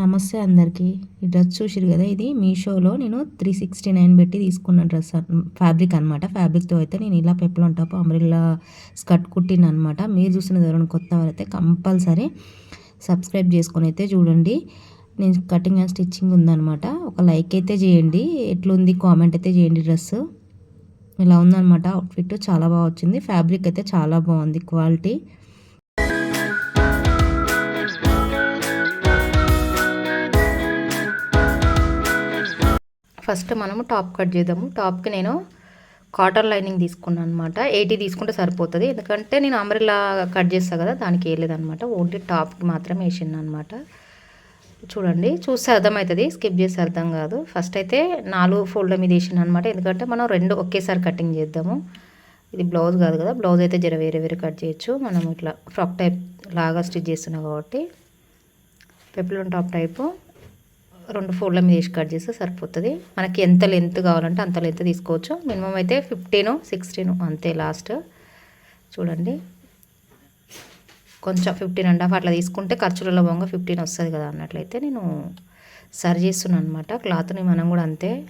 నమస్తే అందరికీ. ఈ డ్రెస్ చూసిరు కదా ఇది? మీషోలో నేను త్రీ సిక్స్టీ నైన్ పెట్టి తీసుకున్న డ్రెస్ ఫ్యాబ్రిక్ అనమాట ఫ్యాబ్రిక్తో అయితే నేను ఇలా పెప్పలు టాప్ అమ్రిల్లా స్కర్ట్ కుట్టిన అనమాట మీరు చూసిన ఎవరైనా కొత్త వారైతే కంపల్సరీ సబ్స్క్రైబ్ చేసుకొని అయితే చూడండి. నేను కటింగ్ అండ్ స్టిచ్చింగ్ ఉందనమాట ఒక లైక్ అయితే చేయండి. ఎట్లుంది కామెంట్ అయితే చేయండి డ్రెస్. ఇలా ఉందనమాట అవుట్ఫిట్ చాలా బాగా వచ్చింది. ఫ్యాబ్రిక్ అయితే చాలా బాగుంది. క్వాలిటీ ఫస్ట్ మనము టాప్ కట్ చేద్దాము. టాప్కి నేను కాటన్ లైనింగ్ తీసుకున్నాను అనమాట ఎయిటీ తీసుకుంటే సరిపోతుంది. ఎందుకంటే నేను అంబ్రెల్లా కట్ చేస్తాను కదా దానికి వేయలేదనమాట ఓన్లీ టాప్కి మాత్రమే వేసింది అనమాట చూడండి చూస్తే అర్థమవుతుంది. స్కిప్ చేస్తే అర్థం కాదు. ఫస్ట్ అయితే నాలుగు ఫోల్డ్ మీద వేసిన అనమాట ఎందుకంటే మనం రెండు ఒకేసారి కటింగ్ చేద్దాము. ఇది బ్లౌజ్ కాదు కదా బ్లౌజ్ అయితే జర వేరే వేరే కట్ చేయొచ్చు. మనం ఇట్లా ఫ్రాక్ టైప్ లాగా స్టిచ్ చేస్తున్నాం కాబట్టి. Peplum top type. రెండు ఫోర్ల మీద వేసి కట్ చేస్తే సరిపోతుంది. మనకి ఎంత లెంత్ కావాలంటే అంత లెంత్ తీసుకోవచ్చు. మినిమం అయితే ఫిఫ్టీను సిక్స్టీను అంతే లాస్ట్ చూడండి. కొంచెం ఫిఫ్టీన్ అండ్ హాఫ్ అట్లా తీసుకుంటే ఖర్చులలో బాగా ఫిఫ్టీన్ వస్తుంది కదా అన్నట్లయితే నేను సరి చేస్తున్నాను అనమాట క్లాత్ని మనం కూడా అంతే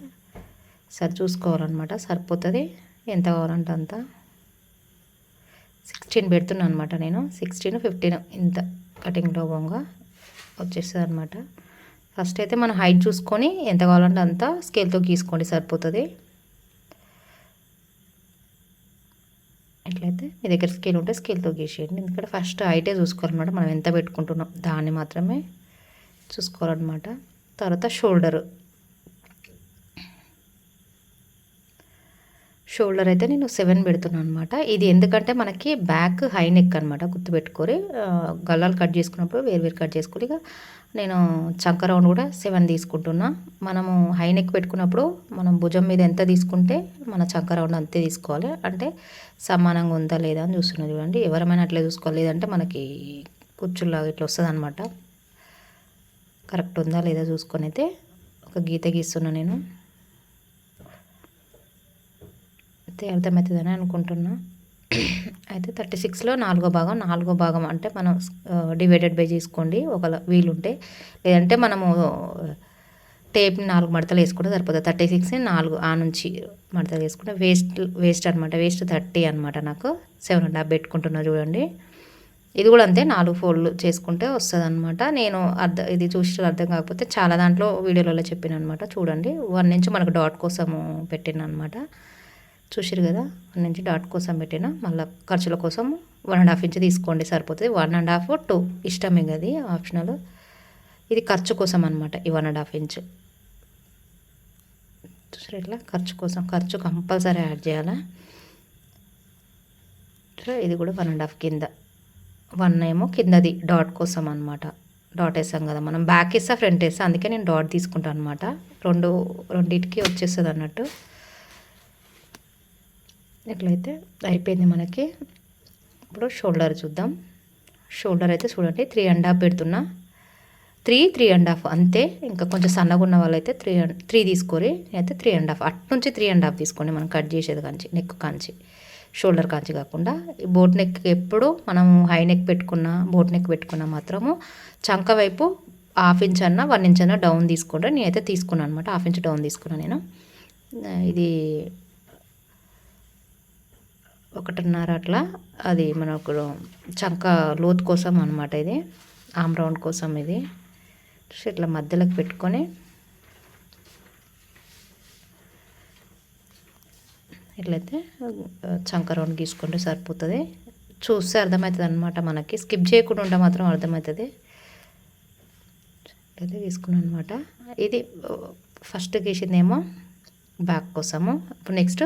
సరి చూసుకోవాలన్నమాట. సరిపోతుంది. ఎంత కావాలంటే అంత. సిక్స్టీన్ పెడుతున్నాను అనమాట నేను. సిక్స్టీన్ ఫిఫ్టీన్ ఇంత కటింగ్లో బాగా వచ్చేస్తుంది అనమాట ఫస్ట్ అయితే మనం హైట్ చూసుకొని ఎంత కావాలంటే అంత స్కేల్తో గీసుకోండి సరిపోతుంది. ఎట్లయితే మీ దగ్గర స్కేల్ ఉంటే స్కేల్తో గీసేయండి. ఎందుకంటే ఫస్ట్ హైటే చూసుకోవాలన్నమాట. మనం ఎంత పెట్టుకుంటున్నాం దాన్ని మాత్రమే చూసుకోవాలన్నమాట. తర్వాత షోల్డరు. షోల్డర్ అయితే నేను సెవెన్ పెడుతున్నాను అనమాట ఇది ఎందుకంటే మనకి బ్యాక్ హై నెక్ అనమాట గుర్తుపెట్టుకొని గల్లాలు కట్ చేసుకున్నప్పుడు వేరు వేరు కట్ చేసుకుని ఇక నేను చంక రౌండ్ కూడా సెవెన్ తీసుకుంటున్నా. మనము హై నెక్ పెట్టుకున్నప్పుడు మనం భుజం మీద ఎంత తీసుకుంటే మన చంక రౌండ్ అంతే తీసుకోవాలి. అంటే సమానంగా ఉందా లేదా అని చూస్తున్నా చూడండి. ఎవరమైనా అట్లే చూసుకోవాలి. లేదంటే మనకి కుచ్చుల్లాగా ఇట్లా వస్తుంది అనమాట కరెక్ట్ ఉందా లేదా చూసుకొని అయితే ఒక గీత గీస్తున్నా నేను. అయితే అర్థమవుతుందని అనుకుంటున్నా. అయితే థర్టీ సిక్స్లో నాలుగో భాగం. నాలుగో భాగం అంటే మనం డివైడెడ్ బై చేసుకోండి. ఒక వీలుంటే లేదంటే మనము టేప్ని నాలుగు మడతలు వేసుకుంటే సరిపోతుంది. థర్టీ సిక్స్ని నాలుగు ఆ నుంచి మడతలు వేసుకుంటే వేస్ట్ వేస్ట్ అనమాట వేస్ట్ థర్టీ అనమాట నాకు. సెవెన్ అండ్ హాఫ్ పెట్టుకుంటున్నా చూడండి. ఇది కూడా అంతే. నాలుగు ఫోల్డ్లు చేసుకుంటే వస్తుంది అనమాట నేను అర్థం ఇది చూసి అర్థం కాకపోతే చాలా దాంట్లో వీడియోలలో చెప్పిన అనమాట చూడండి. వన్ నుంచి మనకు డాట్ కోసము పెట్టిన అనమాట చూసారు కదా? వన్ నుంచి డాట్ కోసం పెట్టిన. మళ్ళీ ఖర్చుల కోసం వన్ అండ్ హాఫ్ ఇంచ్ తీసుకోండి సరిపోతుంది. One and half two. ఇష్టమే కదా ఆప్షనల్. ఇది ఖర్చు కోసం అనమాట ఈ వన్ అండ్ హాఫ్ ఇంచ్. చూసారు ఇట్లా ఖర్చు కోసం ఖర్చు కంపల్సరీ యాడ్ చేయాలా? ఇది కూడా వన్ అండ్ హాఫ్ కింద. వన్ ఏమో కిందది డాట్ కోసం అనమాట డాట్ వేసాం కదా మనం. బ్యాక్ వేస్తా ఫ్రంట్ వేస్తా. అందుకే నేను డాట్ తీసుకుంటాను అనమాట రెండు రెండింటికి వచ్చేస్తుంది అన్నట్టు. ఎట్లయితే అయిపోయింది మనకి. ఇప్పుడు షోల్డర్ చూద్దాం. షోల్డర్ అయితే చూడండి త్రీ అండ్ హాఫ్ పెడుతున్నా. త్రీ త్రీ అండ్ హాఫ్ అంతే. ఇంకా కొంచెం సన్నగా ఉన్న వాళ్ళైతే త్రీ త్రీ తీసుకోరి. అయితే త్రీ అండ్ హాఫ్ అటు నుంచి త్రీ అండ్ హాఫ్ తీసుకోండి మనం కట్ చేసేది కాంచి నెక్ కాంచి షోల్డర్ కాంచి కాకుండా. బోట్ నెక్ ఎప్పుడు మనం హై నెక్ పెట్టుకున్న బోట్ నెక్ పెట్టుకున్న మాత్రము చంక వైపు హాఫ్ ఇంచ్ అన్న వన్ ఇంచ్ అన్న డౌన్ తీసుకుంటే నేనైతే తీసుకున్నాను అనమాట హాఫ్ ఇంచ్ డౌన్ తీసుకున్నాను నేను. ఇది ఒకటిన్నర అట్లా. అది మనకు చంక లోతు కోసం అనమాట ఇది. ఆమ్ రౌండ్ కోసం ఇది. ఇట్లా మధ్యలోకి పెట్టుకొని ఇట్లయితే చంక రౌండ్ గీసుకుంటే సరిపోతుంది. చూస్తే అర్థమవుతుంది అనమాట మనకి. స్కిప్ చేయకుండా ఉంటే మాత్రం అర్థమవుతుంది అయితే తీసుకున్నాను అనమాట ఇది ఫస్ట్ గీసిందేమో బ్యాక్ కోసము. ఇప్పుడు నెక్స్ట్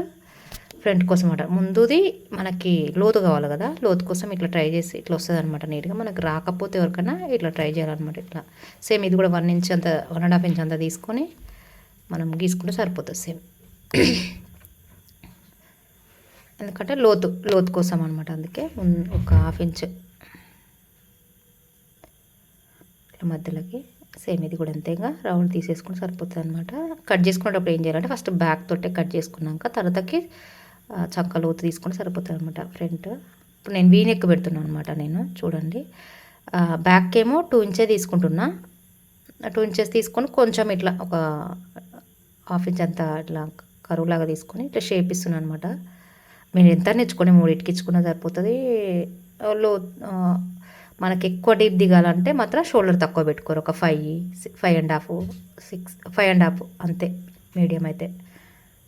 ఫ్రంట్ కోసం అనమాట ముందుది మనకి లోతు కావాలి కదా లోతు కోసం ఇట్లా ట్రై చేసి ఇట్లా వస్తుంది అనమాట నీట్గా. మనకు రాకపోతే ఎవరికైనా ఇట్లా ట్రై చేయాలన్నమాట ఇట్లా. సేమ్ ఇది కూడా వన్ ఇంచ్ అంత వన్ అండ్ హాఫ్ ఇంచ్ అంత తీసుకొని మనం గీసుకుంటే సరిపోతుంది సేమ్. ఎందుకంటే లోతు లోతు కోసం అనమాట అందుకే ఒక హాఫ్ ఇంచ్. మధ్యలోకి సేమ్ ఇది కూడా అంతేగా రౌండ్ తీసేసుకుని సరిపోతుంది అనమాట కట్ చేసుకునేటప్పుడు ఏం చేయాలంటే ఫస్ట్ బ్యాక్ తోటే కట్ చేసుకున్నాక తర్వాతకి చక్క లోతు తీసుకొని సరిపోతుంది అనమాట ఫ్రంట్. ఇప్పుడు నేను వీ నెక్ పెడుతున్నాను అనమాట నేను చూడండి. బ్యాక్ ఏమో టూ ఇంచే తీసుకుంటున్నా. టూ ఇంచెస్ తీసుకొని కొంచెం ఇట్లా ఒక హాఫ్ ఇంచ్ అంతా ఇట్లా కరువులాగా తీసుకొని ఇట్లా షేప్ ఇస్తున్నాను అనమాట మీరు ఎంత నేర్చుకొని మూడు ఇచ్చుకున్నా సరిపోతుంది. లో మనకి ఎక్కువ డీప్ దిగాలంటే మాత్రం షోల్డర్ తక్కువ పెట్టుకోరు ఒక five five and half six five and half అంతే మీడియం అయితే.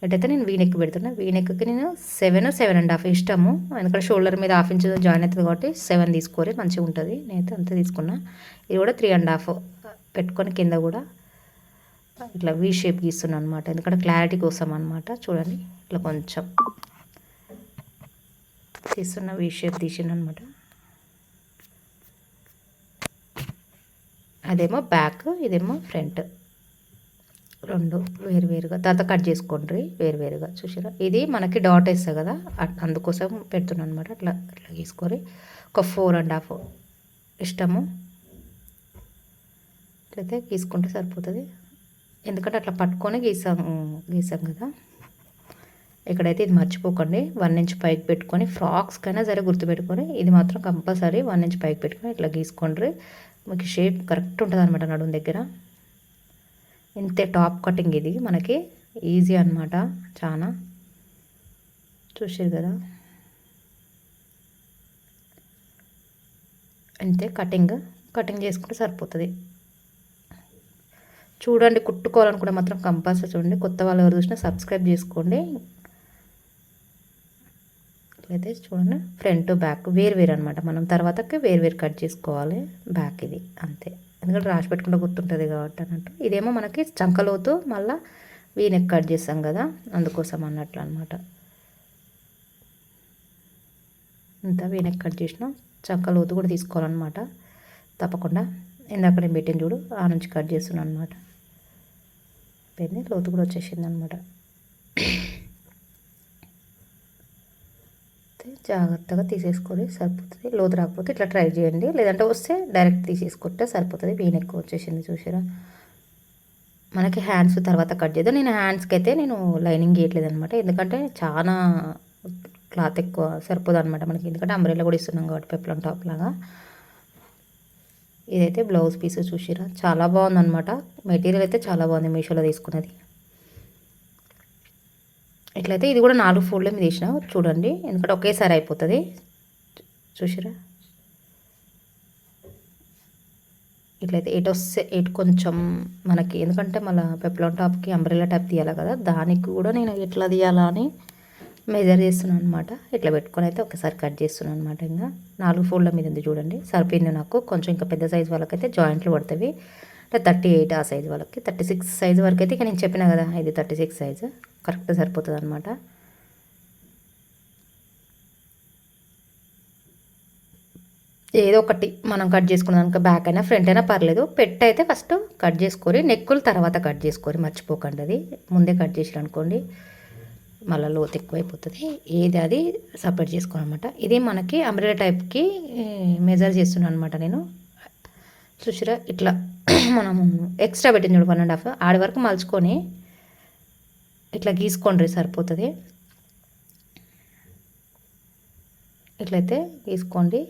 అట్లయితే నేను వీనెక్ పెడుతున్నా. వీనెక్కి నేను సెవెన్ సెవెన్ అండ్ హాఫ్ ఇష్టము. ఎందుకంటే షోల్డర్ మీద హాఫ్ ఇంచ్ జాయిన్ అవుతుంది కాబట్టి సెవెన్ తీసుకోరే మంచిగా ఉంటుంది. నేనైతే అంతే తీసుకున్నా. ఇది కూడా త్రీ అండ్ హాఫ్ పెట్టుకొని కింద కూడా ఇట్లా వీ షేప్ గీస్తున్నాను అనమాట ఎందుకంటే క్లారిటీ కోసం అనమాట చూడండి. ఇట్లా కొంచెం తీస్తున్న వీ షేప్ తీసాను అనమాట అదేమో బ్యాక్ ఇదేమో ఫ్రంట్ రెండు వేరువేరుగా తర్వాత కట్ చేసుకోండి వేరువేరుగా చూసారా? ఇది మనకి డాట్ వేస్తా కదా అందుకోసం పెడుతున్నాను అనమాట అట్లా అట్లా తీసుకొని ఒక ఫోర్ అండ్ హాఫ్ ఇష్టము. అట్లయితే గీసుకుంటే సరిపోతుంది. ఎందుకంటే అట్లా పట్టుకొని గీసాం గీసాం కదా. ఇక్కడైతే ఇది మర్చిపోకండి. వన్ ఇంచ్ పైకి పెట్టుకొని ఫ్రాక్స్కైనా సరే గుర్తుపెట్టుకొని ఇది మాత్రం కంపల్సరీ వన్ ఇంచ్ పైకి పెట్టుకొని ఇట్లా గీసుకోండి మీకు షేప్ కరెక్ట్ ఉంటుంది అనమాట నడుము దగ్గర. ఇంతే టాప్ కటింగ్ ఇది. మనకి ఈజీ అనమాట చాలా చూసారు కదా. అంతే కటింగ్. కటింగ్ చేసుకుంటే సరిపోతుంది. చూడండి కుట్టుకోవాలనుకుంటే మాత్రం కంపల్సరీ చూడండి. కొత్త వాళ్ళు ఎవరు చూసినా సబ్స్క్రైబ్ చేసుకోండి. అయితే చూడండి ఫ్రంట్ బ్యాక్ వేరు వేరు అనమాట మనం తర్వాతకి వేరు వేరు కట్ చేసుకోవాలి. బ్యాక్ ఇది. అంతే. ఎందుకంటే రాసి పెట్టుకుంటే గుర్తుంటుంది కాబట్టి అన్నట్టు. ఇదేమో మనకి చంకలోతు మళ్ళీ వీనెక్ కట్ చేస్తాం కదా అందుకోసం అన్నట్లు అనమాట ఇంత వీనెక్ కట్ చేసిన చంకలోతు కూడా తీసుకోవాలన్నమాట. తప్పకుండా. ఇందాక నేను పెట్టిన చూడు ఆ నుంచి కట్ చేస్తున్నాను అనమాట పెద్ద లోతు కూడా వచ్చేసింది అనమాట జాగ్రత్తగా తీసేసుకొని సరిపోతుంది. లోతు రాకపోతే ఇట్లా ట్రై చేయండి. లేదంటే వస్తే డైరెక్ట్ తీసేసుకుంటే సరిపోతుంది. వీన్ ఎక్కువ వచ్చేసింది చూసారా? మనకి హ్యాండ్స్ తర్వాత కట్ చేద్దాం. నేను హ్యాండ్స్కి అయితే నేను లైనింగ్ గీయట్లేదు అనమాట ఎందుకంటే చాలా క్లాత్ ఎక్కువ సరిపోదు అనమాట మనకి. ఎందుకంటే అంబ్రెల్లా కూడా ఇస్తున్నాం కాబట్టి పెప్లం టాప్ లాగా. ఇదైతే బ్లౌజ్ పీస్ చూసిరా? చాలా బాగుందన్నమాట. మెటీరియల్ అయితే చాలా బాగుంది మీషోలో తీసుకున్నది. ఇట్లయితే ఇది కూడా నాలుగు ఫోల్డ్ల మీద వేసిన చూడండి. ఎందుకంటే ఒకేసారి అయిపోతుంది. చూసారా? ఇట్లయితే ఎటు వస్తే ఎటు కొంచెం మనకి ఎందుకంటే మళ్ళీ పెప్లాన్ టాప్కి అంబ్రెల్లా టైప్ తీయాలి కదా. దానికి కూడా నేను ఎట్లా తీయాలా అని మెజర్ చేస్తున్నాను అనమాట ఇట్లా పెట్టుకొని అయితే ఒకసారి కట్ చేస్తున్నాను అనమాట ఇంకా. నాలుగు ఫోల్డ్ల మీద ఉంది చూడండి. సరిపోయింది నాకు. కొంచెం ఇంకా పెద్ద సైజు వాళ్ళకైతే జాయింట్లు పడుతుంది అంటే థర్టీ ఎయిట్ ఆ సైజ్ వాళ్ళకి. థర్టీ సిక్స్ సైజ్ వరకు అయితే ఇక నేను చెప్పిన కదా ఇది థర్టీ సిక్స్ సైజు. కరెక్ట్ సరిపోతుంది అనమాట ఏదో ఒకటి మనం కట్ చేసుకున్నాక బ్యాక్ అయినా ఫ్రంట్ అయినా పర్లేదు. పెట్ అయితే ఫస్ట్ కట్ చేసుకొని నెక్కులు తర్వాత కట్ చేసుకొని మర్చిపోకండి అది. ముందే కట్ చేసి అనుకోండి మళ్ళీ లోతు ఎక్కువైపోతుంది. ఏది అది సపరేట్ చేసుకోనమాట ఇది మనకి అంబ్రెలా టైప్కి మెజర్ చేస్తున్నాను అనమాట నేను. చూసిరా? ఇట్లా మనం ఎక్స్ట్రా పెట్టింది చూడు వన్ అండ్ హాఫ్ ఆడి వరకు మలుచుకొని ఇట్లా గీసుకోండి సరిపోతుంది. ఇట్లయితే గీసుకోండి.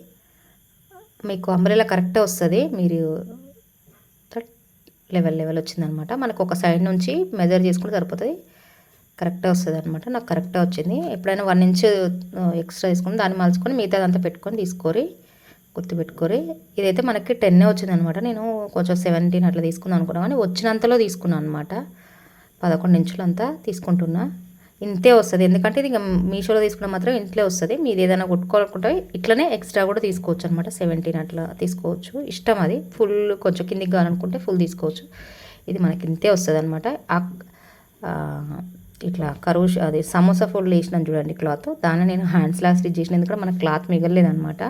మీకు అంబ్రెలా కరెక్టే వస్తుంది. మీరు లెవెల్ లెవెల్ వచ్చిందనమాట. మనకు ఒక సైడ్ నుంచి మెజర్ చేసుకుంటే సరిపోతుంది. కరెక్టే వస్తుంది అనమాట నాకు కరెక్టే వచ్చింది. ఎప్పుడైనా వన్ ఇంచ్ ఎక్స్ట్రా తీసుకుని దాన్ని మలుచుకొని మిగతా అంతా పెట్టుకొని తీసుకోరి గుర్తుపెట్టుకోరి. ఇదైతే మనకి టెన్నే వచ్చింది అనమాట నేను కొంచెం సెవెంటీన్ అట్లా తీసుకుందాం అనుకున్నా కానీ వచ్చినంతలో తీసుకున్నాను అనమాట పదకొండు ఇంచులంతా తీసుకుంటున్నా. ఇంతే వస్తుంది. ఎందుకంటే ఇది మీషోలో తీసుకున్న మాత్రం ఇంట్లో వస్తుంది. మీరు ఏదైనా కొట్టుకోవాలనుకుంటే ఇట్లనే ఎక్స్ట్రా కూడా తీసుకోవచ్చు అనమాట. సెవెంటీన్ అట్లా తీసుకోవచ్చు. ఇష్టం అది. ఫుల్ కొంచెం కిందికి కావాలనుకుంటే ఫుల్ తీసుకోవచ్చు. ఇది మనకి ఇంతే వస్తుంది అనమాట ఇట్లా కరువు అది సమోసా ఫోల్డ్ వేసినాను చూడండి క్లాత్. దాన్ని నేను హ్యాండ్స్లా స్టిచ్ చేసిన ఎందుకంటే మన క్లాత్ మిగలలేదనమాట.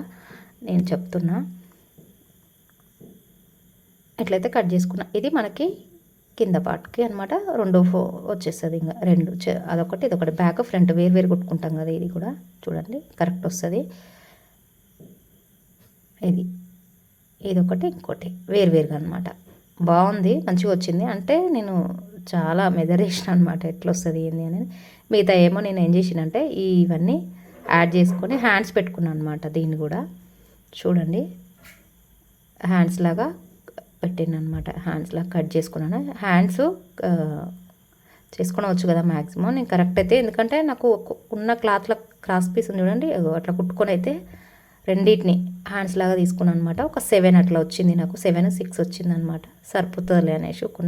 నేను చెప్తున్నా. ఎట్లయితే కట్ చేసుకున్నా. ఇది మనకి కింద పార్ట్కి అనమాట రెండో ఫో వచ్చేస్తుంది ఇంకా రెండు అదొకటి ఇదొకటి. బ్యాక్ ఫ్రంట్ వేరు వేరు కొట్టుకుంటాం కదా ఇది కూడా. చూడండి కరెక్ట్ వస్తుంది. ఇది ఇదొకటి ఇంకోటి. వేరువేరుగా అనమాట బాగుంది మంచిగా వచ్చింది. అంటే నేను చాలా మెజర్ అనమాట ఎట్లా వస్తుంది ఏంది అనేది. మిగతా ఏమో నేను ఏం చేసినంటే ఇవన్నీ యాడ్ చేసుకొని హ్యాండ్స్ పెట్టుకున్నాను అనమాట దీన్ని కూడా. చూడండి. హ్యాండ్స్ లాగా పెట్టిన అనమాట హ్యాండ్స్లా కట్ చేసుకున్నాను. హ్యాండ్స్ చేసుకోవచ్చు కదా మ్యాక్సిమం నేను కరెక్ట్ అయితే ఎందుకంటే నాకు ఉన్న క్లాత్ల క్రాస్ పీస్ ఉంది చూడండి. అట్లా కుట్టుకొని అయితే రెండింటిని హ్యాండ్స్ లాగా తీసుకున్నాను అనమాట ఒక సెవెన్ అట్లా వచ్చింది నాకు. సెవెన్ సిక్స్ వచ్చింది అనమాట సరిపోతుందిలే అనేసి ఒక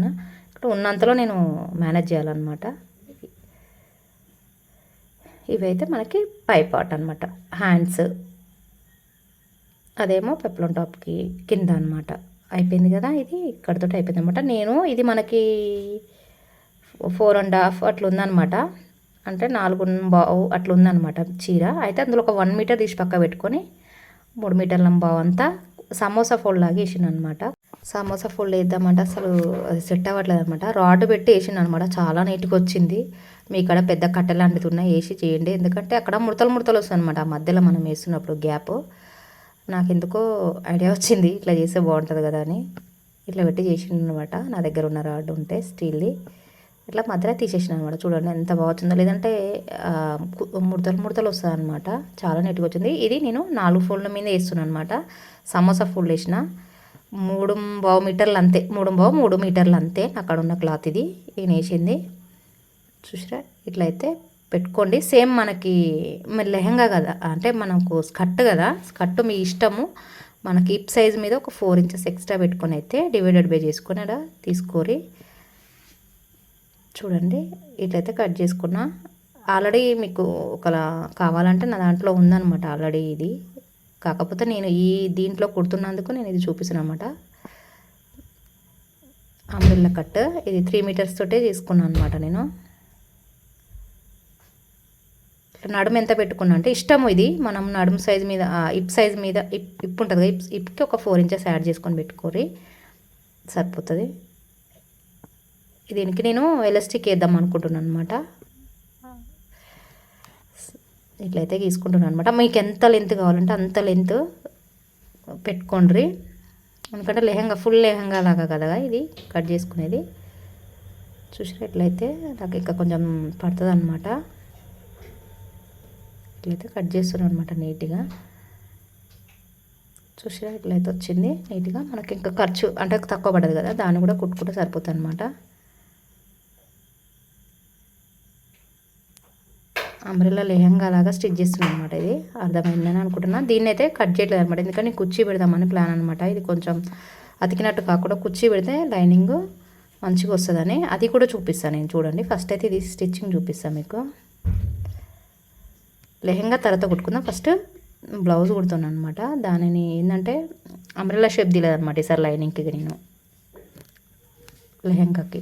ఇక్కడ ఉన్నంతలో నేను మేనేజ్ చేయాలన్నమాట. ఇవైతే మనకి పై పార్ట్ అనమాట హ్యాండ్స్ అదేమో పెప్లం టాప్కి కింద అనమాట అయిపోయింది కదా ఇది ఇక్కడతో అయిపోయింది అనమాట నేను ఇది మనకి ఫోర్ అండ్ హాఫ్ అట్లా ఉందనమాట అంటే నాలుగు బావు అట్లా ఉందనమాట చీర. అయితే అందులో ఒక వన్ మీటర్ తీసి పక్క పెట్టుకొని మూడు మీటర్ల బావు అంతా సమోసా ఫోల్డ్ లాగా వేసిన అనమాట సమోసా ఫోల్డ్ వేద్దామంటే అసలు అది సెట్ అవ్వట్లేదు అనమాట రాడ్ పెట్టి వేసిన అనమాట చాలా నీట్గా వచ్చింది. మీ ఇక్కడ పెద్ద కట్టెలాంటిది ఉన్నాయి వేసి చేయండి. ఎందుకంటే అక్కడ ముడతలు ముడతలు వస్తాయి అనమాట ఆ మధ్యలో మనం వేస్తున్నప్పుడు గ్యాప్. నాకు ఎందుకో ఐడియా వచ్చింది ఇట్లా చేస్తే బాగుంటుంది కదా అని. ఇట్లా పెట్టి చేసిండు అనమాట నా దగ్గర ఉన్న రాడ్ ఉంటే స్టీల్ది. ఇట్లా మధ్యలో తీసేసిన అనమాట చూడండి ఎంత బాగుందో. లేదంటే ముడతలు ముడతలు వస్తుంది అనమాట చాలా నీట్గా వచ్చింది. ఇది నేను నాలుగు ఫోన్ల మీద వేస్తున్నాను అనమాట సమోసా ఫోల్డ్ వేసిన. మూడు బావు మీటర్లు అంతే. మూడు బావు మూడు మీటర్లు అంతే. అక్కడ ఉన్న క్లాత్ ఇది. నేను వేసింది. చూసిరా? ఇట్లయితే పెట్టుకోండి. సేమ్ మనకి మరి లెహంగా కదా అంటే మనకు స్కర్ట్ కదా స్కర్ట్ మీ ఇష్టము. మనకి ఇప్ సైజ్ మీద ఒక ఫోర్ ఇంచెస్ ఎక్స్ట్రా పెట్టుకొని అయితే డివైడెడ్ బై చేసుకొని అలా తీసుకోరి. చూడండి ఇట్లయితే కట్ చేసుకున్నా. ఆల్రెడీ మీకు ఒకలా కావాలంటే నా దాంట్లో ఉందనమాట ఆల్రెడీ ఇది. కాకపోతే నేను ఈ దీంట్లో కుడుతున్నందుకు నేను ఇది చూపిస్తాను అనమాట అంబ్రెల్లా కట్. ఇది త్రీ మీటర్స్ తోటే తీసుకున్నాను అనమాట నేను. నడుము ఎంత పెట్టుకున్నా అంటే ఇష్టము ఇది. మనం నడుము సైజ్ మీద ఇప్ సైజ్ మీద ఇప్ ఇప్ ఉంటుంది కదా ఇప్ ఇప్కి ఒక ఫోర్ ఇంచెస్ యాడ్ చేసుకొని పెట్టుకోరి సరిపోతుంది. దీనికి నేను ఎలాస్టిక్ వేద్దాం అనుకుంటున్నాను అనమాట ఇట్లయితే తీసుకుంటున్నాను అనమాట మీకు ఎంత లెంత్ కావాలంటే అంత లెంత్ పెట్టుకోండి ఎందుకంటే లెహంగా ఫుల్ లెహంగా లాగా కదా ఇది కట్ చేసుకునేది. చూసినట్లయితే నాకు ఇంకా కొంచెం పడుతుంది అనమాట ఇట్లయితే కట్ చేస్తున్నాం అనమాట నీట్గా. చూసినా ఇట్లయితే వచ్చింది. నీట్గా మనకి ఇంకా ఖర్చు అంటే తక్కువ పడదు కదా దాన్ని కూడా కుట్టుకుంటే సరిపోతుంది అనమాట అంబ్రెల్లా లెహంగా లాగా స్టిచ్ చేస్తున్నాను అనమాట ఇది. అర్థమైందని అనుకుంటున్నా. దీన్ని అయితే కట్ చేయట్లేదు అనమాట ఎందుకంటే కుర్చీ పెడదామని ప్లాన్ అనమాట ఇది కొంచెం అతికినట్టు కాకుండా కుర్చీ పెడితే లైనింగ్ మంచిగా వస్తుందని. అది కూడా చూపిస్తాను నేను. చూడండి. ఫస్ట్ అయితే ఇది స్టిచ్చింగ్ చూపిస్తాను మీకు. లెహంగా తర్వాత కుట్టుకుందాం. ఫస్ట్ బ్లౌజ్ కుడుతున్నాను అనమాట దానిని ఏంటంటే అంబ్రెల్లా షేప్ అనమాట ఈసారి లైనింగ్కి నేను. లెహంగాకి.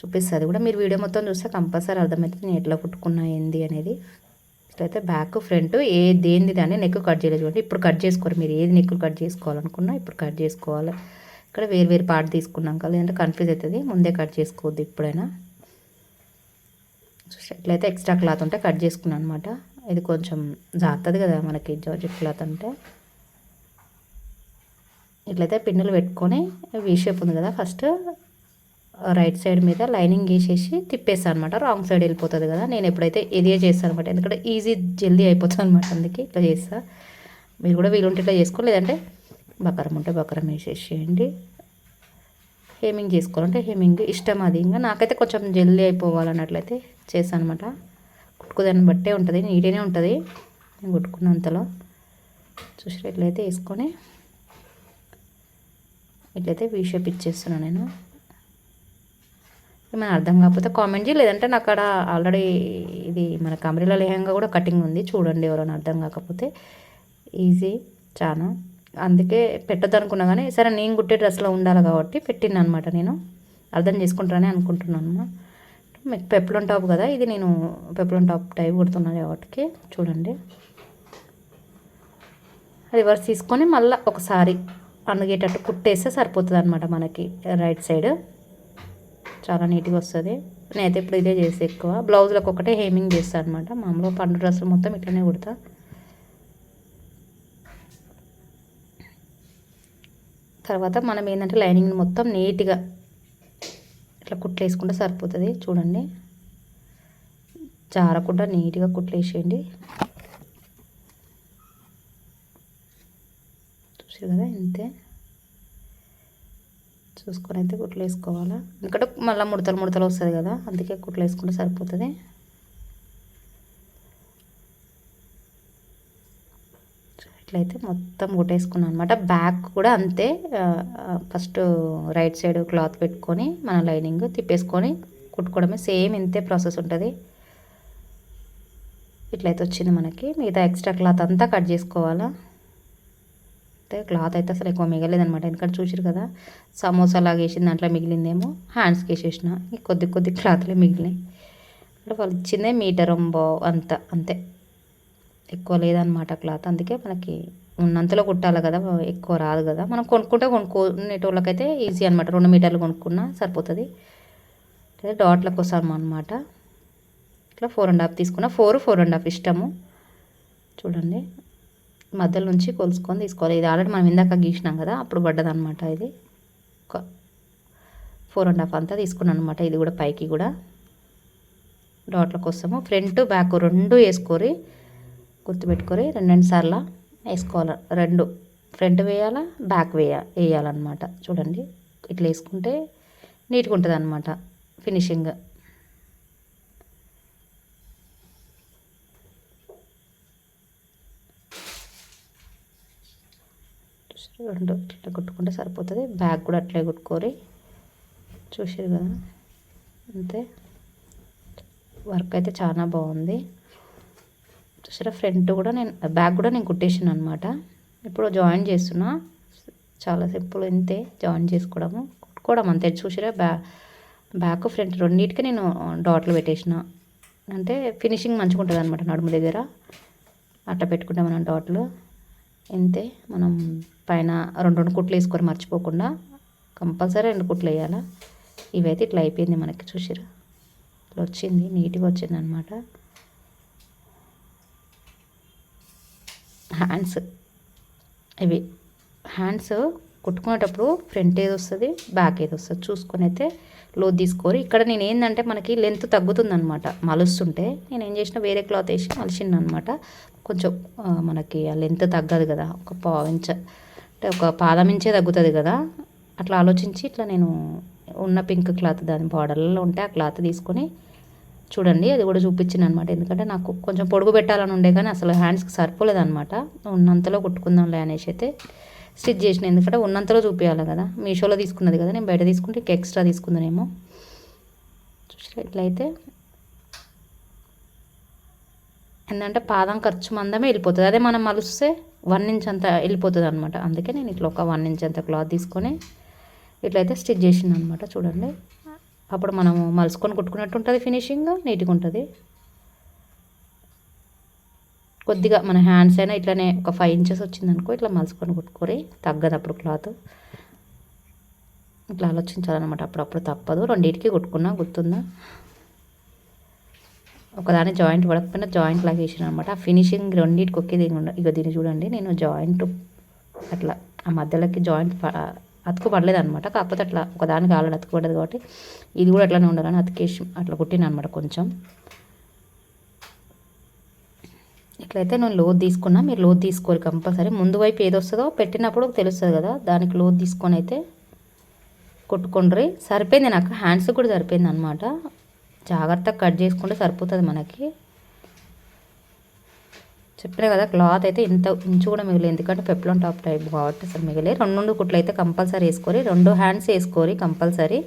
చూపిస్తుంది కూడా మీరు వీడియో మొత్తం చూస్తే కంపల్సరీ అర్థమవుతుంది నేను ఎట్లా కుట్టుకున్నా ఏంది అనేది. ఇట్లయితే బ్యాక్ ఫ్రంట్ ఏ దేనిది దాన్ని నెక్ కట్ చేయలేదు చూడండి. ఇప్పుడు కట్ చేసుకోరు. మీరు ఏది నెక్ కట్ చేసుకోవాలనుకున్నా ఇప్పుడు కట్ చేసుకోవాలి. ఇక్కడ వేరు వేరు పార్ట్ తీసుకున్నాం కదా లేదంటే కన్ఫ్యూజ్ అవుతుంది. ముందే కట్ చేసుకోవద్దు ఇప్పుడైనా. ఎట్లయితే ఎక్స్ట్రా క్లాత్ ఉంటే కట్ చేసుకున్నాను అనమాట ఇది కొంచెం జారుతుంది కదా మనకి జార్జెట్ క్లాత్ అంటే ఇట్లయితే పిన్నులు పెట్టుకొని వీ షేప్ ఉంది కదా ఫస్ట్ రైట్ సైడ్ మీద లైనింగ్ వేసేసి తిప్పేస్తాను అనమాట రాంగ్ సైడ్ వెళ్ళిపోతుంది కదా. నేను ఎప్పుడైతే ఇదే చేస్తాను అనమాట ఎందుకంటే ఈజీ జల్దీ అయిపోతుంది అనమాట. అందుకే ఇట్లా చేస్తా. మీరు కూడా వీలుంటే ఇట్లా చేసుకో లేదంటే బకరం ఉంటే బకరం వేసేసేయండి. హేమింగ్ చేసుకోవాలంటే హేమింగ్ ఇష్టం అది. ఇంకా నాకైతే కొంచెం జల్దీ అయిపోవాలన్నట్లయితే చేస్తాను అనమాట కుట్టుకుదాన్ని బట్టే ఉంటుంది నీట్గానే ఉంటుంది. నేను కుట్టుకున్నంతలో చూసి ఎట్లయితే వేసుకొని ఇట్లయితే వీ షేప్ ఇచ్చేస్తున్నాను నేను. ఏమైనా అర్థం కాకపోతే కామెంట్ చేయి లేదంటే నాకు అక్కడ ఆల్రెడీ ఇది మన కమరీల లేహంగా కూడా కటింగ్ ఉంది చూడండి ఎవరైనా అర్థం కాకపోతే. ఈజీ చాలా అందుకే పెట్టద్దు అనుకున్నా కానీ సరే నేను కుట్టే డ్రెస్లో ఉండాలి కాబట్టి పెట్టిన అనమాట నేను. అర్థం చేసుకుంటానని అనుకుంటున్నాను మీకు పెప్లం టాప్ కదా ఇది నేను పెప్లం టాప్ టైప్ కుడుతున్నాను కాబట్టి చూడండి. రివర్స్ తీసుకొని మళ్ళీ ఒకసారి అందుగేటట్టు కుట్టేస్తే సరిపోతుంది అనమాట మనకి రైట్ సైడ్. చాలా నీట్గా వస్తుంది. నేనైతే ఇప్పుడు ఇదే చేసి ఎక్కువ. బ్లౌజులకు ఒకటే హేమింగ్ చేస్తాను అనమాట మామూలుగా పండు డ్రెస్సులు మొత్తం ఇట్లనే కుడతా. తర్వాత మనం ఏంటంటే లైనింగ్ మొత్తం నీట్గా ఇట్లా కుట్లు వేసుకుంటే సరిపోతుంది చూడండి. జారకుండా నీట్గా కుట్లు వేసేయండి చూసారు కదా ఇంతే. చూసుకొని అయితే కుట్లు వేసుకోవాలా ఎందుకంటే మళ్ళీ ముడతలు ముడతలు వస్తుంది కదా అందుకే కుట్లు వేసుకుంటే సరిపోతుంది. ఇట్లయితే మొత్తం కుట్టేసుకున్నాను అనమాట బ్యాక్ కూడా అంతే ఫస్ట్ రైట్ సైడ్ క్లాత్ పెట్టుకొని మన లైనింగ్ తిప్పేసుకొని కుట్టుకోవడమే. సేమ్ ఇంతే ప్రాసెస్ ఉంటుంది. ఇట్లయితే వచ్చింది మనకి. మిగతా ఎక్స్ట్రా క్లాత్ అంతా కట్ చేసుకోవాలా? అయితే క్లాత్ అయితే అసలు ఎక్కువ మిగలేదనమాట ఎందుకంటే చూసారు కదా సమోసా లాగా వేసింది దాంట్లో మిగిలిందేమో. హ్యాండ్స్కి వేసేసిన. కొద్ది కొద్ది క్లాత్లే మిగిలినాయి. అంటే వాళ్ళు ఇచ్చిందే మీటర్ బో అంత అంతే. ఎక్కువ లేదనమాట క్లాత్. అందుకే మనకి ఉన్నంతలో కుట్టాలి కదా ఎక్కువ రాదు కదా. మనం కొనుక్కుంటే కొనుక్కునేటోళ్ళకైతే ఈజీ అనమాట రెండు మీటర్లు కొనుక్కున్నా సరిపోతుంది. డాట్ల కోసం అనమాట ఇట్లా ఫోర్ అండ్ హాఫ్ తీసుకున్న ఫోర్ ఫోర్ అండ్ హాఫ్ ఇష్టము. చూడండి. మధ్యలో నుంచి కొలుసుకొని తీసుకోవాలి. ఇది ఆల్రెడీ మనం ఇందాక గీసినాం కదా అప్పుడు పడ్డదనమాట ఇది. ఫోర్ అండ్ హాఫ్ అంతా తీసుకున్నాను అనమాట ఇది కూడా పైకి కూడా. డాట్ల కోసము. ఫ్రంట్ బ్యాక్ రెండు వేసుకోరి గుర్తుపెట్టుకొని రెండు రెండు సార్లు వేసుకోవాలి? రెండు. ఫ్రంట్ వేయాలా? బ్యాక్ వేయ వేయాలన్నమాట. చూడండి. ఇట్లా వేసుకుంటే నీట్గా ఉంటుంది అనమాట ఫినిషింగ్ రెండు. ఇట్లా కుట్టుకుంటే సరిపోతుంది. బ్యాగ్ కూడా అట్లే కుట్టుకోరి. చూసారు కదా? అంతే. వర్క్ అయితే చాలా బాగుంది. చూసారా ఫ్రంట్ కూడా నేను బ్యాగ్ కూడా నేను కుట్టేసాను అనమాట ఇప్పుడు జాయిన్ చేస్తున్నా. చాలా సింపుల్ ఇంతే జాయిన్ చేసుకోవడము కుట్టుకోవడం అంతే. చూసారా బ్యా బ్యాక్ ఫ్రంట్ రెండింటికి నేను డాట్లు పెట్టేసిన. అంటే ఫినిషింగ్ మంచిగా ఉంటుంది అనమాట నడుము దగ్గర. అట్లా పెట్టుకుంటే మనం డాట్లు. ఇంతే మనం పైన రెండు రెండు కుట్లు వేసుకొని మర్చిపోకుండా కంపల్సరీ రెండు కుట్లు వేయాలా. ఇవైతే ఇట్లా అయిపోయింది మనకి చూసిరా. ఇట్లా వచ్చింది నీట్గా వచ్చింది అనమాట హ్యాండ్స్. ఇవి హ్యాండ్స్ కుట్టుకునేటప్పుడు ఫ్రంట్ ఏది వస్తుంది బ్యాక్ ఏది వస్తుంది చూసుకొని అయితే లోత్ తీసుకోరు. ఇక్కడ నేను ఏంటంటే మనకి లెంత్ తగ్గుతుంది అనమాట మలుస్తుంటే నేను ఏం చేసిన వేరే క్లాత్ వేసి మలిచింది అనమాట కొంచెం మనకి ఆ లెంత్ తగ్గదు కదా ఒక పావించ అంటే ఒక పాదం ఇంచే తగ్గుతుంది కదా. అట్లా ఆలోచించి ఇట్లా నేను ఉన్న పింక్ క్లాత్ దాని బార్డర్లలో ఉంటే ఆ క్లాత్ తీసుకొని చూడండి అది కూడా చూపించింది అనమాట ఎందుకంటే నాకు కొంచెం పొడుగు పెట్టాలని ఉండే కానీ అసలు హ్యాండ్స్కి సరిపోలేదు అనమాట ఉన్నంతలో కుట్టుకుందాంలే అనేసి అయితే స్టిచ్ చేసిన. ఎందుకంటే ఉన్నంతలో చూపించాలి కదా. మీషోలో తీసుకున్నది కదా. నేను బయట తీసుకుంటే ఎక్స్ట్రా తీసుకుందానేమో. చూసారా ఇట్లయితే ఏంటంటే పాదం ఖర్చు మందమే వెళ్ళిపోతుంది. అదే మనం మలుస్తే వన్ ఇంచ్ అంత వెళ్ళిపోతుంది అనమాట అందుకే నేను ఇట్లా ఒక వన్ ఇంచ్ అంత క్లాత్ తీసుకొని ఇట్లయితే స్టిచ్ చేసింది అనమాట చూడండి. అప్పుడు మనము మలుసుకొని కుట్టుకున్నట్టు ఉంటుంది ఫినిషింగ్ నీట్గా ఉంటుంది కొద్దిగా మన హ్యాండ్స్ అయినా ఇట్లానే ఒక ఫైవ్ ఇంచెస్ వచ్చిందనుకో ఇట్లా మలుసుకొని కుట్టుకొని తగ్గదు అప్పుడు క్లాత్ ఇట్లా ఆలోచించాలన్నమాట అప్పుడప్పుడు తప్పదు. రెండింటికి కుట్టుకున్నా గుర్తుందా? ఒకదాని జాయింట్ పడకపోయినా జాయింట్ లాగా వేసిన అనమాట ఆ ఫినిషింగ్ రెండింటికి ఒకే దీని ఇక దీన్ని చూడండి నేను జాయింట్ అట్లా ఆ మధ్యలోకి జాయింట్ అతుకు పడలేదు అనమాట కాకపోతే అట్లా ఒకదానికి ఆల్రెడీ అతుకు పడదు కాబట్టి ఇది కూడా అట్లానే ఉండాలని అతికేసి అట్లా కుట్టిన అనమాట కొంచెం. ఇట్లయితే నేను లోతు తీసుకున్నా. మీరు లోతు తీసుకోరు కంపల్సరీ. ముందు వైపు ఏది వస్తుందో పెట్టినప్పుడు తెలుస్తుంది కదా. దానికి లోతు తీసుకొని అయితే కొట్టుకుండ్రి. సరిపోయింది నాకు. హ్యాండ్స్ కూడా సరిపోయింది అనమాట జాగ్రత్తగా కట్ చేసుకుంటే సరిపోతుంది మనకి. చెప్పిన కదా క్లాత్ అయితే ఇంత ఇంచు కూడా మిగిలి ఎందుకంటే పెప్లం టాప్ టైప్ కాబట్టి అసలు మిగిలే. రెండు రెండు కుట్లు అయితే కంపల్సరీ వేసుకోరి రెండు హ్యాండ్స్ వేసుకోరి కంపల్సరీ.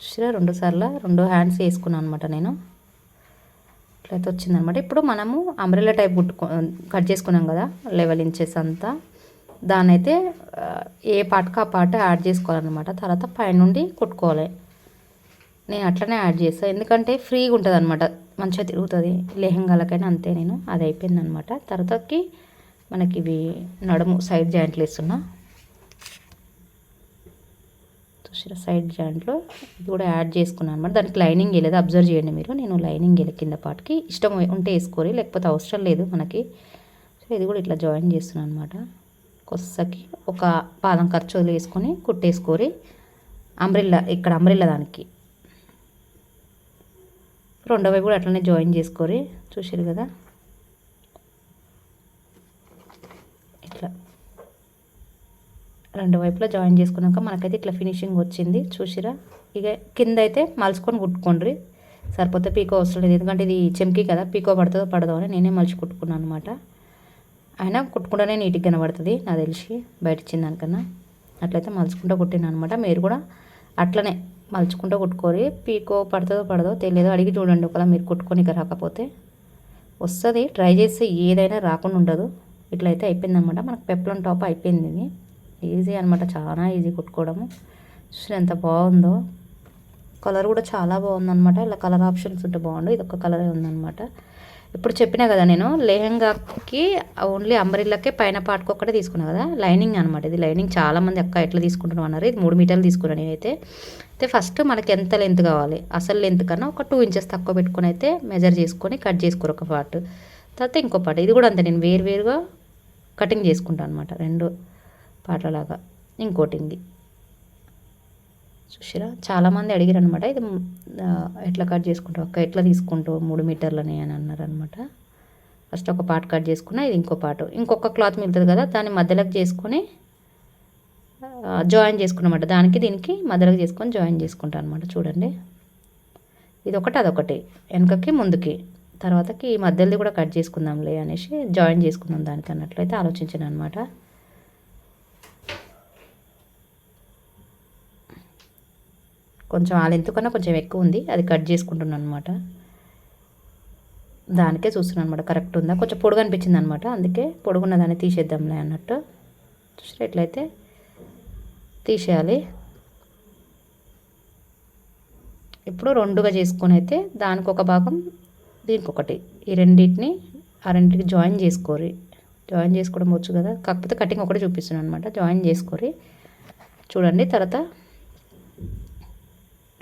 చూసిరా రెండు సార్లు రెండు హ్యాండ్స్ వేసుకున్నాను అనమాట నేను. ఇట్లయితే వచ్చిందనమాట ఇప్పుడు మనము అంబ్రెల్లా టైప్ కుట్టుకో కట్ చేసుకున్నాం కదా లెవెల్ ఇంచెస్ అంతా. దాన్నైతే ఏ పాటకు ఆ పాట యాడ్ చేసుకోవాలన్నమాట. తర్వాత పైనుండి కుట్టుకోవాలి. నేను అట్లనే యాడ్ చేస్తాను ఎందుకంటే ఫ్రీగా ఉంటుంది అనమాట మంచిగా తిరుగుతుంది. లెహంగాలకైనా అంతే నేను. అది అయిపోయింది అనమాట తర్వాతకి మనకి ఇవి నడుము సైడ్ జాయింట్లు వేస్తున్నా. చూసారా సైడ్ జాయింట్లో. ఇది కూడా యాడ్ చేసుకున్నాను అనమాట దానికి లైనింగ్ వేయలేదు. అబ్జర్వ్ చేయండి మీరు. నేను లైనింగ్ వెళ్ళి కింద పాటికి ఇష్టం ఉంటే వేసుకోరి. లేకపోతే అవసరం లేదు మనకి. సో ఇది కూడా ఇట్లా జాయిన్ చేస్తున్నాను అనమాట కొస్సకి ఒక పాదం ఖర్చు వదిలేసుకొని కుట్టేసుకోరి. అంబ్రిల్లా ఇక్కడ అంబ్రిల్లా దానికి. రెండో వైపు కూడా అట్లనే జాయిన్ చేసుకోరి. చూసారు కదా? ఇట్లా. రెండు వైపులా జాయిన్ చేసుకున్నాక మనకైతే ఇట్లా ఫినిషింగ్ వచ్చింది. చూసిరా ఇక కింద అయితే మలుచుకొని కుట్టుకోండి సరిపోతే పీకో అవసరం లేదు. ఎందుకంటే ఇది చెంకి కదా. పీకో పడుతుందో పడదో అని నేనే మలిచి కుట్టుకున్నాను అనమాట అయినా కుట్టుకుంటేనే నీట్గా కనబడుతుంది. నాకు తెలిసి బయట ఇచ్చిన దానికన్నా. అట్లయితే మలుచుకుంటూ కుట్టినా అనమాట మీరు కూడా అట్లనే మలుచుకుంటూ కుట్టుకోరి పీకో పడుతుందో పడదో తెలియదు అడిగి చూడండి ఒకవేళ మీరు కుట్టుకొని రాకపోతే. వస్తుంది ట్రై చేస్తే ఏదైనా రాకుండా ఉండదు. ఇట్లయితే అయిపోయింది అనమాట మనకు పెప్లం టాప్ అయిపోయింది ఇది. ఈజీ అనమాట చాలా ఈజీ కుట్టుకోవడము. చూసిన ఎంత బాగుందో. కలర్ కూడా చాలా బాగుందనమాట ఇలా కలర్ ఆప్షన్స్ ఉంటే బాగుండు. ఇది ఒక కలరే ఉందనమాట ఇప్పుడు చెప్పినా కదా నేను లెహంగాకి ఓన్లీ అంబరిల్లకే పైన పాటుకు ఒక్కటే తీసుకున్నా కదా. లైనింగ్ అనమాట ఇది. లైనింగ్ చాలామంది అక్క ఎట్లా తీసుకుంటున్నాం అన్నారు. ఇది మూడు మీటర్లు తీసుకున్నాను నేనైతే. అయితే ఫస్ట్ మనకి ఎంత లెంత్ కావాలి? అసలు లెంత్ కన్నా ఒక టూ ఇంచెస్ తక్కువ పెట్టుకుని అయితే మెజర్ చేసుకొని కట్ చేసుకోరు ఒక పార్ట్ తర్వాత ఇంకో పార్ట్ ఇది కూడా అంతే. నేను వేరువేరుగా కటింగ్ చేసుకుంటాను అనమాట రెండు పాటలాగా ఇంకోటి ఇది. చూసిరా చాలామంది అడిగారు అనమాట ఇది ఎట్లా కట్ చేసుకుంటావు అక్క? ఎట్లా తీసుకుంటావు మూడు మీటర్లని? అని అన్నారు అనమాట ఫస్ట్ ఒక పార్ట్ కట్ చేసుకున్నా ఇది ఇంకో పార్ట్. ఇంకొక క్లాత్ మిగులుతుంది కదా దాన్ని మధ్యలోకి చేసుకొని జాయిన్ చేసుకున్నమాట. దానికి దీనికి మధ్యలోకి చేసుకొని జాయిన్ చేసుకుంటాను అనమాట చూడండి. ఇది ఒకటి అదొకటి. వెనకకి ముందుకి. తర్వాతకి ఈ మధ్యలోది కూడా కట్ చేసుకుందాంలే అనేసి జాయిన్ చేసుకుందాం దానికి అన్నట్లయితే ఆలోచించాను అనమాట కొంచెం ఆ కొంచెం ఎక్కువ ఉంది. అది కట్ చేసుకుంటున్నాను అనమాట దానికే చూస్తున్నాను అనమాట కరెక్ట్ ఉందా? కొంచెం పొడుగు అనిపించింది అనమాట అందుకే పొడుగున్న దాన్ని తీసేద్దాంలే అన్నట్టు. చూసారు ఎట్లయితే తీసేయాలి. ఇప్పుడు రెండుగా చేసుకొని అయితే దానికి ఒక భాగం దీనికి ఒకటి. ఈ రెండింటిని ఆ రెండింటికి జాయిన్ చేసుకోరి జాయిన్ చేసుకోవడం వచ్చు కదా? కాకపోతే కటింగ్ ఒకటి చూపిస్తున్నాను అనమాట జాయిన్ చేసుకోరి చూడండి తర్వాత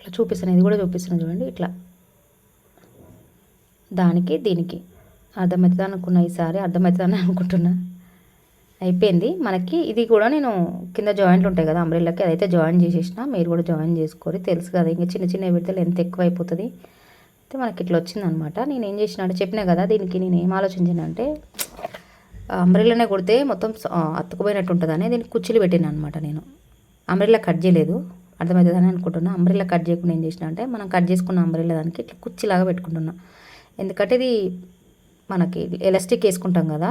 ఇట్లా చూపిస్తాను ఇది కూడా చూపిస్తున్నాను చూడండి ఇట్లా. దానికి దీనికి. అర్థమవుతుంది అనుకున్నా ఈసారి అర్థమవుతుందని అనుకుంటున్నా. అయిపోయింది. మనకి ఇది కూడా నేను కింద జాయింట్లు ఉంటాయి కదా అంబ్రెల్లాకి అదైతే జాయిన్ చేసేసిన మీరు కూడా జాయిన్ చేసుకోరి. తెలుసు కదా ఇంకా చిన్న చిన్న పెడితే ఎంత ఎక్కువ అయిపోతుంది అయితే మనకి ఇట్లా వచ్చిందనమాట. నేను ఏం చేసిన అంటే చెప్పినా కదా దీనికి నేను ఏం ఆలోచించానంటే అంబ్రెల్లానే కొడితే మొత్తం అతుకుపోయినట్టు ఉంటుందని దీనికి కుర్చీలు పెట్టాను అనమాట నేను. అంబ్రెల్లా కట్ చేయలేదు. అర్థమవుతుందని అనుకుంటున్నా. అంబ్రెల్లా కట్ చేయకుండా ఏం చేసిన అంటే మనం కట్ చేసుకున్న అంబ్రెల్లా దానికి ఇట్లా కుర్చీలాగా పెట్టుకుంటున్నాం. ఎందుకంటే ఇది మనకి ఎలాస్టిక్ వేసుకుంటాం కదా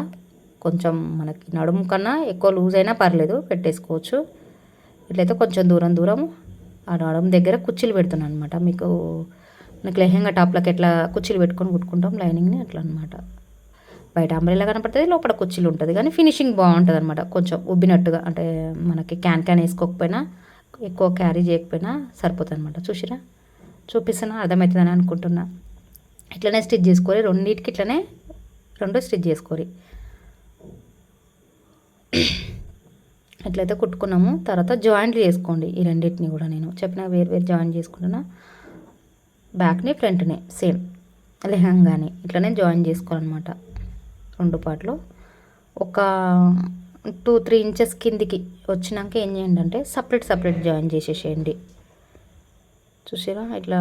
కొంచెం మనకి నడుము కన్నా ఎక్కువ లూజ్ అయినా పర్లేదు పెట్టేసుకోవచ్చు. ఇట్లయితే కొంచెం దూరం దూరం ఆ నడుము దగ్గర కుర్చీలు పెడుతున్నాను అనమాట మీకు మనకి లెహంగా టాప్లకి ఎట్లా కుర్చీలు పెట్టుకొని కుట్టుకుంటాం లైనింగ్ని అట్లా అనమాట బయట అంబ్రెల్లా కనపడుతుంది లోపల కుర్చీలు ఉంటుంది. కానీ ఫినిషింగ్ బాగుంటుంది అనమాట కొంచెం ఉబ్బినట్టుగా అంటే మనకి క్యాన్ క్యాన్ వేసుకోకపోయినా ఎక్కువ క్యారీ చేయకపోయినా సరిపోతుంది అనమాట చూసిరా? చూపిస్తున్నా అర్థమవుతుందని అనుకుంటున్నా. ఇట్లనే స్టిచ్ చేసుకోరి రెండింటికి ఇట్లనే రెండు స్టిచ్ చేసుకోరి. ఎట్లయితే కుట్టుకున్నాము. తర్వాత జాయింట్లు చేసుకోండి ఈ రెండింటిని కూడా నేను. చెప్పిన వేరు వేరు జాయిన్ చేసుకుంటున్నా. బ్యాక్ని ఫ్రంట్ని సేమ్. లెహంగాని ఇట్లనే జాయిన్ చేసుకోవాలన్నమాట. రెండు పాటలు ఒక టూ త్రీ ఇంచెస్ కిందికి వచ్చినాక ఏం చేయండి అంటే సపరేట్ సపరేట్ జాయిన్ చేసేసేయండి. చూసారా? ఇట్లా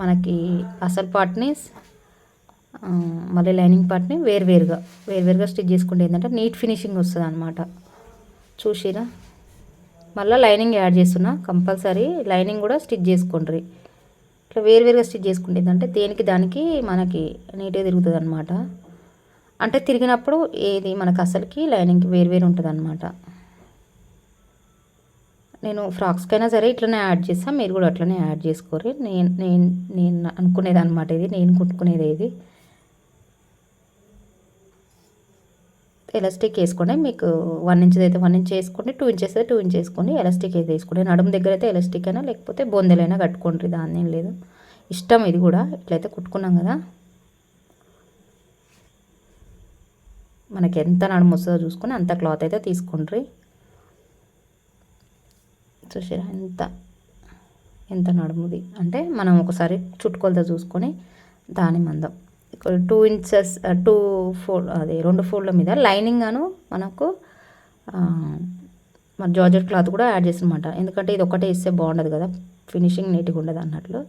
మనకి అసలు పార్ట్ని మళ్ళీ లైనింగ్ పార్ట్ని వేరువేరుగా వేరువేరుగా స్టిచ్ చేసుకుంటే ఏంటంటే నీట్ ఫినిషింగ్ వస్తుంది అనమాట చూసిరా? మళ్ళీ లైనింగ్ యాడ్ చేస్తున్నా కంపల్సరీ లైనింగ్ కూడా స్టిచ్ చేసుకోండి. ఇట్లా వేరువేరుగా స్టిచ్ చేసుకుంటుంది. అంటే దేనికి దానికి మనకి నీట్గా తిరుగుతుంది అనమాట అంటే తిరిగినప్పుడు ఏది మనకు అసలుకి లైనింగ్కి వేరువేరు ఉంటుంది అనమాట నేను ఫ్రాక్స్కైనా సరే ఇట్లనే యాడ్ చేస్తాను మీరు కూడా అట్లనే యాడ్ చేసుకోరు నేను నేను నేను అనుకునేది అనమాట ఇది. నేను కుట్టుకునేది ఇది ఎలాస్టిక్ వేసుకోండి మీకు వన్ ఇంచ్ అయితే వన్ ఇంచ్ వేసుకోండి టూ ఇంచెస్ అయితే టూ ఇంచ్ వేసుకోండి. ఎలాస్టిక్ అయితే వేసుకోండి. నడుము దగ్గర అయితే ఎలాస్టిక్ అయినా లేకపోతే బొందెలైనా కట్టుకోండి. దాన్ని ఏం లేదు. ఇష్టం ఇది కూడా. ఇట్లయితే కుట్టుకున్నాం కదా. మనకి ఎంత నడుము వస్తుందో చూసుకొని అంత క్లాత్ అయితే తీసుకోండి. చూసారా ఎంత ఎంత నడుముది. అంటే మనం ఒకసారి చుట్టుకొలతో చూసుకొని దాని మందం. టూ ఇంచెస్ టూ ఫోల్డ్ అది రెండు ఫోల్డ్ల మీద లైనింగ్ గాను మనకు మన జార్జెట్ క్లాత్ కూడా యాడ్ చేసినమాట ఎందుకంటే ఇది ఒకటే ఇస్తే బాగుండదు కదా. ఫినిషింగ్ నీట్గా ఉండదు అన్నట్లు.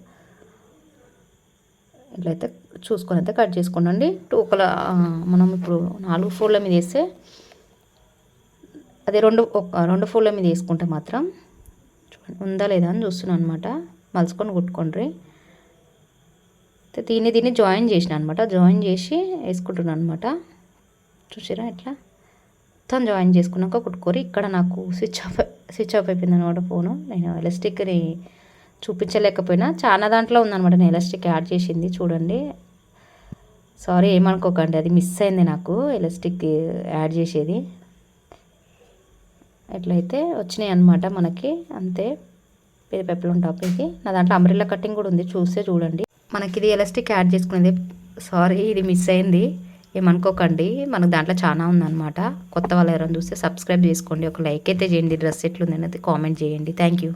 ఇట్లయితే చూసుకొని అయితే కట్ చేసుకోండి ఒకల మనం ఇప్పుడు నాలుగు ఫోల్డ్ల మీద వేస్తే అదే రెండు ఒక రెండు ఫోల్డ్ల మీద వేసుకుంటే మాత్రం ఉందా లేదా అని చూస్తున్నాను అనమాట మలుచుకొని కుట్టుకోండి. దీన్ని దీన్ని జాయిన్ చేసిన అనమాట జాయిన్ చేసి వేసుకుంటున్నాను అనమాట చూసారా ఎట్లా? మొత్తం జాయిన్ చేసుకున్నాక కుట్టుకోరి ఇక్కడ నాకు స్విచ్ ఆఫ్ స్విచ్ ఆఫ్ అయిపోయింది అనమాట ఫోను. నేను ఎలాస్టిక్ని చూపించలేకపోయినా చాలా దాంట్లో ఉందనమాట నేను ఎలాస్టిక్ యాడ్ చేసింది చూడండి. సారీ ఏమనుకోకండి అది మిస్ అయింది నాకు ఎలాస్టిక్ యాడ్ చేసేది. ఎట్లయితే వచ్చినాయి అనమాట మనకి. అంతే. పెద్ద పెప్పలం టాపిక్కి. నా దాంట్లో అంబ్రెల్లా కటింగ్ కూడా ఉంది. చూస్తే చూడండి. మనకి ఇది ఎలాస్టిక్ యాడ్ చేసుకునేది. సారీ ఇది మిస్ అయింది. ఏమనుకోకండి మనకు దాంట్లో చాలా ఉందన్నమాట. కొత్త వాళ్ళు ఎవరైనా చూస్తే సబ్స్క్రైబ్ చేసుకోండి. ఒక లైక్ అయితే చేయండి. డ్రెస్ ఎట్లుంది అనేది కామెంట్ చేయండి. Thank you